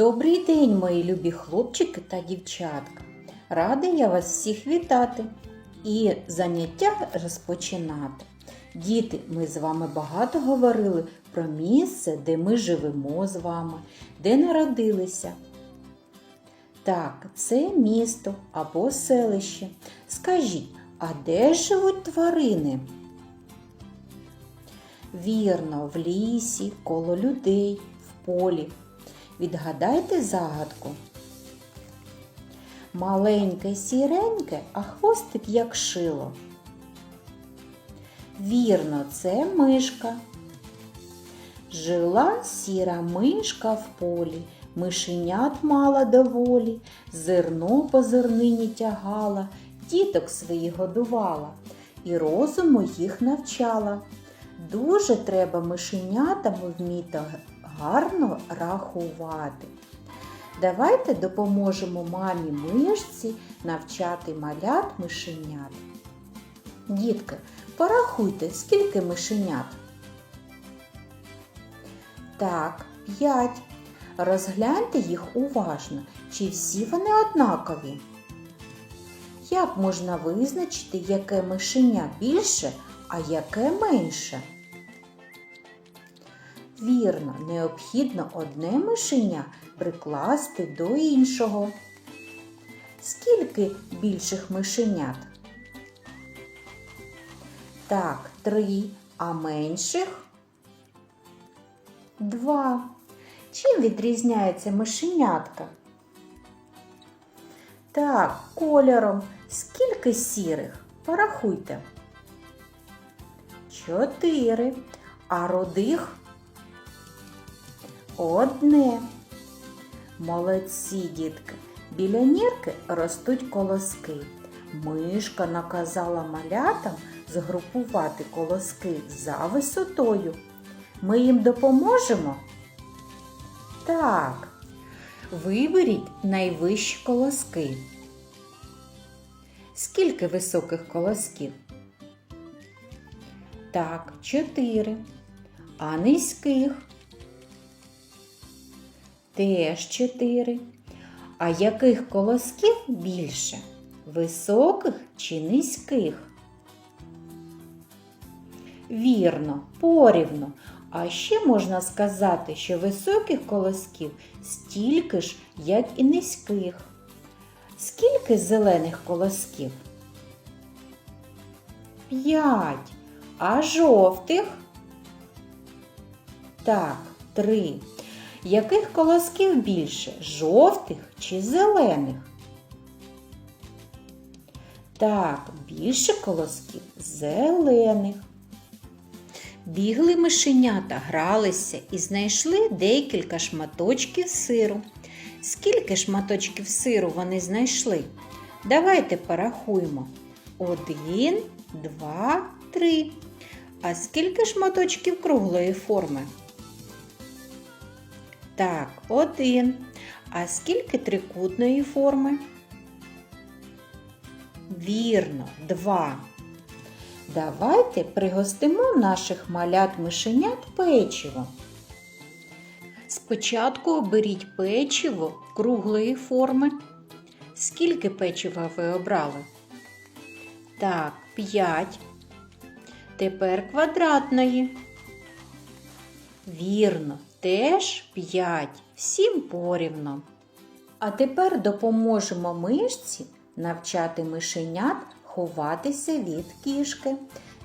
Добрий день, мої любі хлопчики та дівчатка. Рада я вас всіх вітати і заняття розпочинати. Діти, ми з вами багато говорили про місце, де ми живемо з вами, де народилися. Так, це місто або селище. Скажіть, а де живуть тварини? Вірно, в лісі, коло людей, в полі. Відгадайте загадку. Маленьке сіреньке, а хвостик як шило. Вірно, це мишка. Жила сіра мишка в полі, мишенят мала доволі, зерно по зернині тягала, діток своїх годувала і розуму їх навчала. Дуже треба мишенятам вміти гарно рахувати. Давайте допоможемо мамі мишці навчати малят мишенят. Дітки, порахуйте, скільки мишенят. Так, п'ять. Розгляньте їх уважно, чи всі вони однакові. Як можна визначити, яке мишеня більше, а яке менше? Вірно, необхідно одне мишеня прикласти до іншого. Скільки більших мишенят? Так, три, а менших два. Чим відрізняється мишенятка? Так, кольором. Скільки сірих? Порахуйте. Чотири. А родих одне. Молодці, дітки. Біля нірки ростуть колоски. Мишка наказала малятам згрупувати колоски за висотою. Ми їм допоможемо? Так. Виберіть найвищі колоски. Скільки високих колосків? Так, чотири. А низьких? Теж чотири. А яких колосків більше? Високих чи низьких? Вірно, порівно. А ще можна сказати, що високих колосків стільки ж, як і низьких. Скільки зелених колосків? П'ять. А жовтих? Так, три. Яких колосків більше? Жовтих чи зелених? Так, більше колосків зелених. Бігли мишенята, гралися і знайшли декілька шматочків сиру. Скільки шматочків сиру вони знайшли? Давайте порахуємо. Один, два, три. А скільки шматочків круглої форми? Так, один. А скільки трикутної форми? Вірно, два. Давайте пригостимо наших малят мишенят печиво. Спочатку оберіть печиво круглої форми. Скільки печива ви обрали? Так, 5. Тепер квадратної. Вірно, теж 5. Всім порівно. А тепер допоможемо мишці навчати мишенят ховатися від кішки.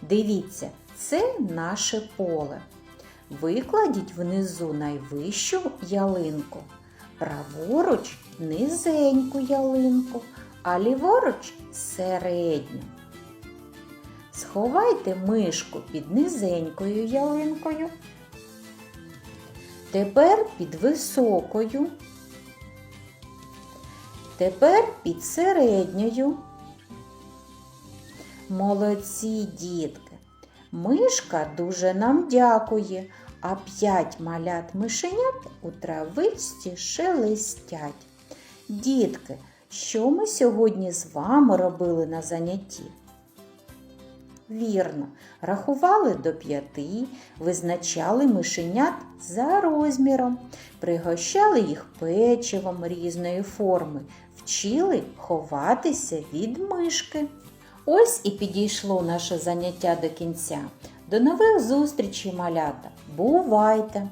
Дивіться, це наше поле. Викладіть внизу найвищу ялинку, праворуч низеньку ялинку, а ліворуч середню. Сховайте мишку під низенькою ялинкою. Тепер під високою. Тепер під середньою. Молодці дітки. Мишка дуже нам дякує, а п'ять малят мишенят у травичці шелестять. Дітки, що ми сьогодні з вами робили на занятті? Вірно, рахували до п'яти, визначали мишенят за розміром, пригощали їх печивом різної форми, вчили ховатися від мишки. Ось і підійшло наше заняття до кінця. До нових зустрічей, малята! Бувайте!